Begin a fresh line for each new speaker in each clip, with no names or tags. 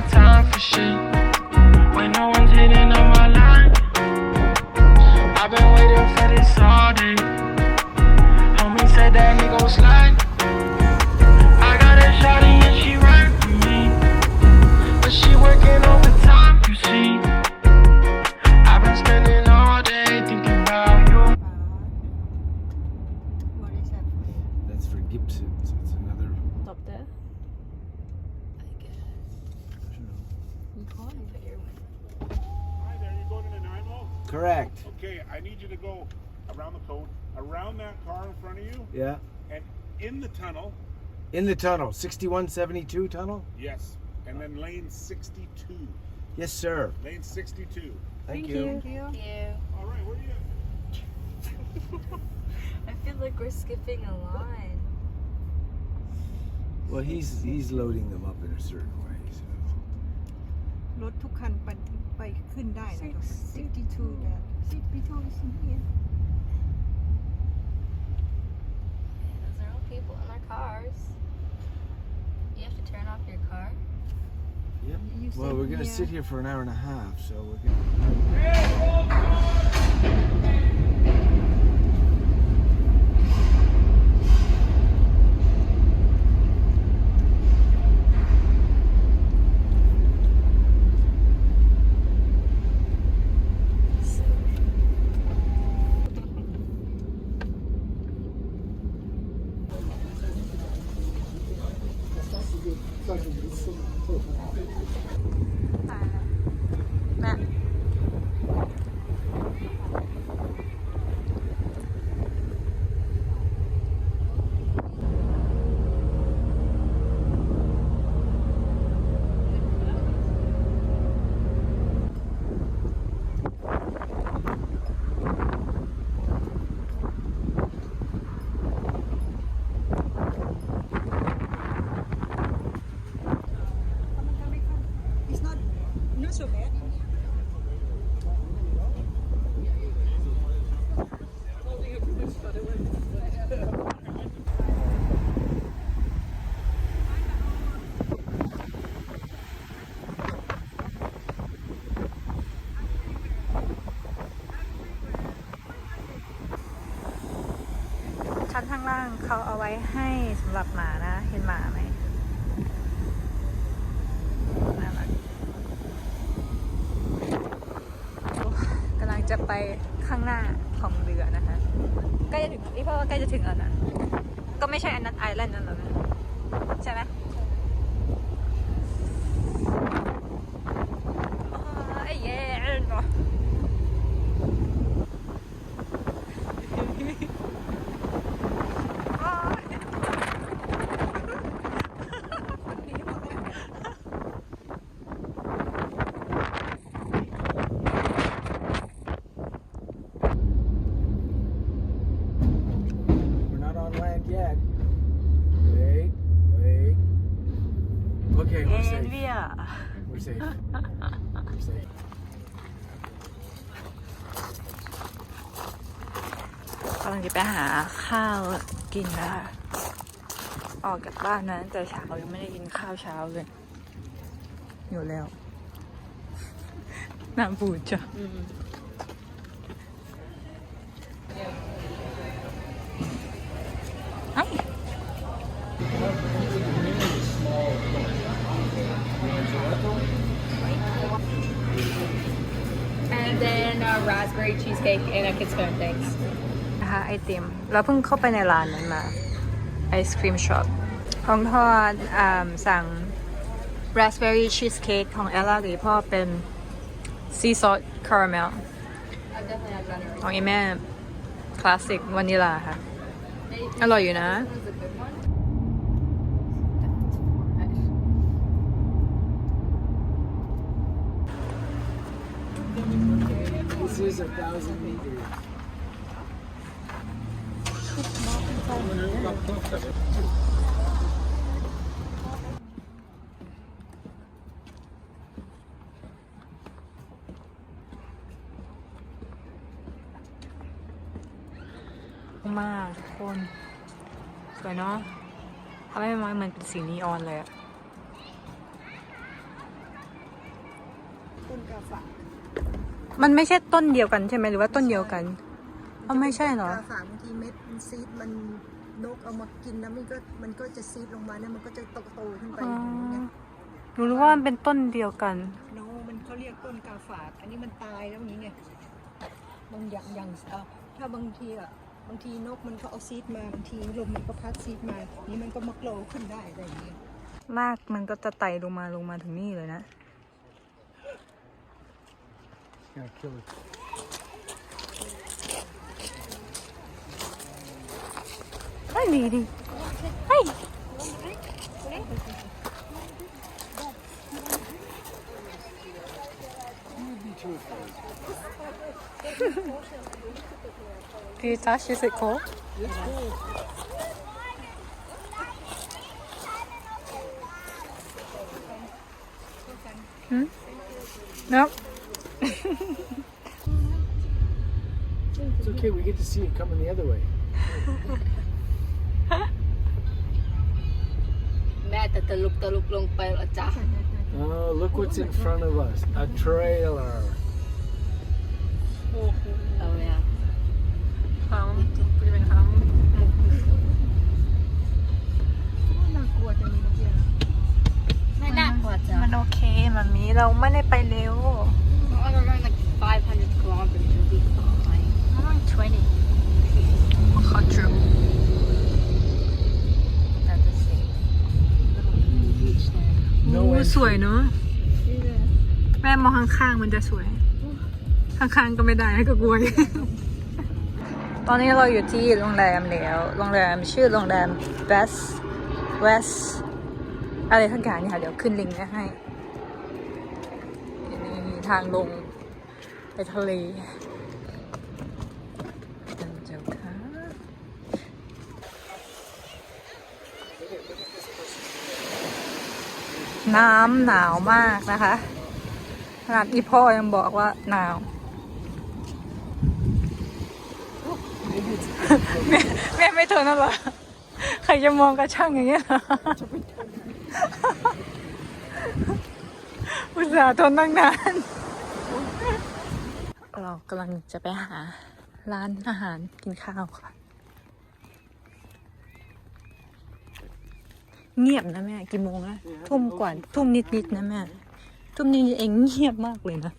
got time for shit. When no one's hitting on my line. I've been waiting for this all day. Homie said that he gon' slide.
Yeah.
and in the tunnel.
In the tunnel, 6172 tunnel?
Yes, and then lane 62.
Yes, sir.
Lane 62.
Thank, you.
All right, where are you?
I feel like we're skipping a line
Well, he's he's loading them up in a certain way. So.
รถทุกคันไปไปขึ้นได้นะ
Six,
62ได้
62 is in here Cars You have to turn off your car
Yep.
You
Well, we're gonna
here.
sit here for an hour and a half, so we're gonna.
ว้ให้สำหรับหมานะ เห็นหมาไหมน่ารักกำลังจะไปข้างหน้าของเรือนะคะ ใกล้จะถึงนี่เพราะว่าใกล้จะถึงแล้วนะ ก็ไม่ใช่อันนั้นไอแลนด์นั่นหรอกนะใช่ไหมโอ้ยเย้ กำลังจะไปหาข้าวกินนะคะออกจากบ้านนะแต่เช้ายังไม่ได้กินข้าวเช้าเลยอยู่แล้วน้ำปูจ้ะ
raspberry cheesecake and a Kidspan, thanks.
นะคะไอติม เราเพิ่งเข้าไปในร้านนั้นมาไอศครีมช็อปของทอดอ่าสั่ง raspberry cheesecake ของเอลล่ากับอีพ่อเป็น sea salt caramel
I definitely have better.
ของอีแม่คลาสสิกวานิลาค่ะ อร่อยอยู่นะ
This
This is a thousand meters.
มากทุกคน สวยเนาะทำให้มันมันเป็นสีนีออนเลยอะคุณกา
ฝาก
มันไม่ใช่ต้นเดียวกันใช่ไหมหรือว่าต้นเดียวกันอ๋อไม่ใช่เหรอ
กาฝากบางทีเม็ดมันซีดมันนกเอามากินแล้วมันก็มันก็จะซีดลงมาเนี่ยมันก็จะโตโตๆขึ้นไป
อ๋อ
อย่างเงี้ย
หนูรู้ว่ามันเป็นต้นเดียวกัน
โนมันเขาเรียกต้นกาฝากอันนี้มันตายแล้วอย่างนี้ไงบางอย่างอย่างเอ่อถ้าบางทีอะบางทีนกมันก็เอาซีดมาบางทีลมมันก็พัดซีดมานี่มันก็มาโกลขึ้นได้อะไรอย่างเงี้ย
มากมันก็จะไต่ลงมาลงมาถึงนี่เลยนะ
Gonna kill it.
ไม่ดีดิเฮ้ยดีจ้าชิสิโก Hmm? Nope.
It's okay, we get to see it coming the other way.
แม่แต่ตะลุกตะลุกลงไปแล้วจ้ะ
Oh, look what's in front of us. A trailer.
เอาเนี่ย
เขาจะเป็นเขา
น่ากลัวจังเลยเมื่อกี้
ไม่น่ากลัวจ้ะ
มันโอเคมันมีเราไม่ได้ไปเร็ว
I don't know like 500 kilometers will be fine
ประมาณ20ขอ true
at the same little beach there
โน้
โอ้
entry.
สวยเนอะแม่มองข้างๆมันจะสวย ข้างๆก็ไม่ได้ก็กลัว ตอนนี้เราอยู่ที่โรงแรมแล้ว โรงแรมชื่อโรงแรม Best West อะไรทั้งอย่างนี่ค่ะ เดี๋ยวขึ้นลิงก์ไว้ให้นี่ ทางลงไปทะเลกันเจ้าค่ะน้ำหนาวมากนะคะขนาดอีพ่อยังบอกว่าหนาว แม่แม่ไม่ทนแล้วเหรอ ใครจะมองกระช่างอย่างเงี้ยเหรอ อุตส่าห์ทนตั้งนาน เรากำลังจะไปหาร้านอาหารกินข้าวค่ะ เงียบนะแม่ กี่โมงแล้วทุ่มกว่า ทุ่มนิดๆนะแม่ ทุ่มนิดๆเองเงียบมากเลยนะ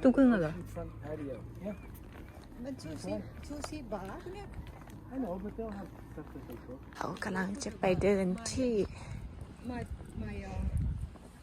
ทุ่มครึ่งแล้วเหรอ
Front patio. Yeah,
มันชูชีชูชีบาร์เนี่ย
I know, but they'll have stuff that they cook.
เรากำลังจะไปเดินที่
มามาเอ่อ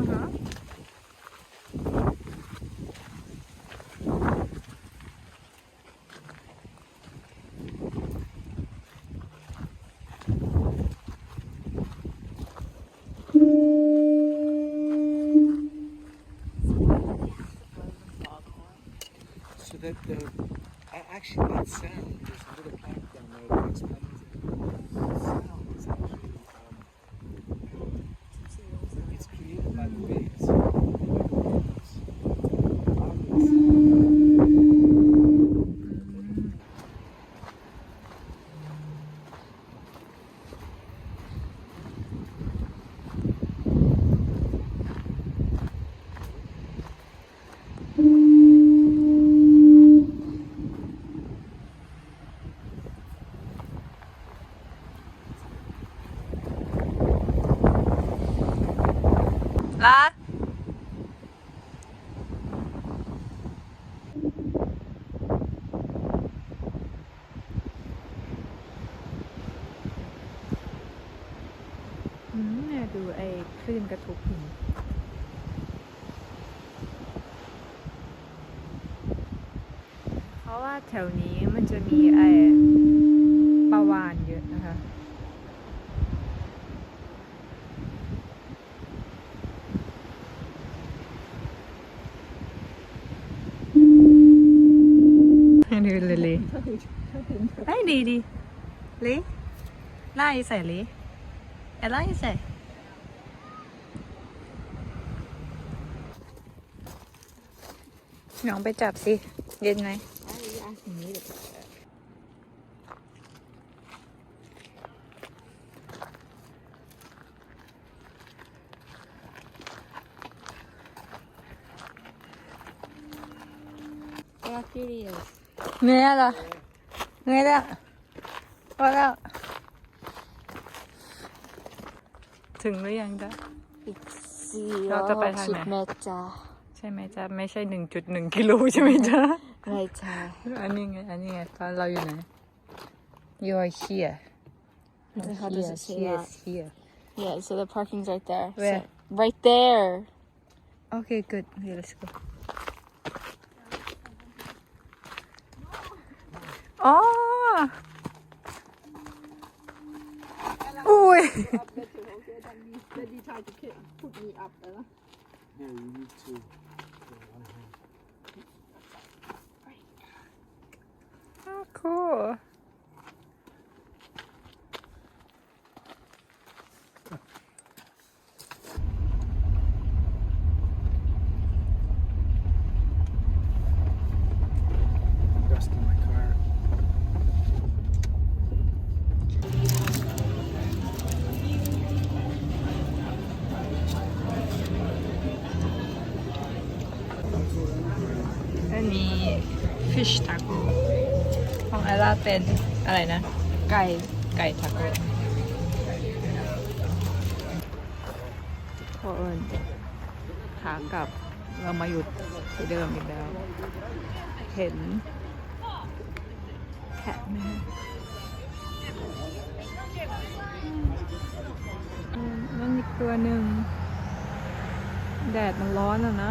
So
that the actually that sound, is a little
แถวนี้มันจะมีไอปลาวานเยอะนะคะ ดูเลยเลยไอ้ดีดีเลยไล่ใส่เลยอะไรใส่น้องไปจับสิ เย็นไหม
Yeah, here he is.
เงยเหรอเงยแล้วพอแล้วถึงหรือยังจ๊ะเราจะไปทางไหน
แม่จ้า
ใช่ไหมจ๊ะ ไม่ใช่หนึ่งจุดหนึ่งกิโลใช่ไหมจ๊ะ
ไม่จ้า
อันนี้ไง อันนี้ไง ตอนเราอยู่ไหน You are here
How does it say
here
that?
here
Yeah, so the parking's right there. So-
Where?
right there.
Okay good okay let's go อ๋ออุ้ย
Daddy tried to kick- put me up แล้วนะ
Yeah, you need to.
Cool. เป็นอะไรนะ ไก่ไก่ทาโก้พอเอิญขากลับเรามาหยุดที่เดิมอีกแล้ว เห็น แคทไหมคะอืมนั่นอีกตัวหนึ่ง แดดมันร้อนอะนะ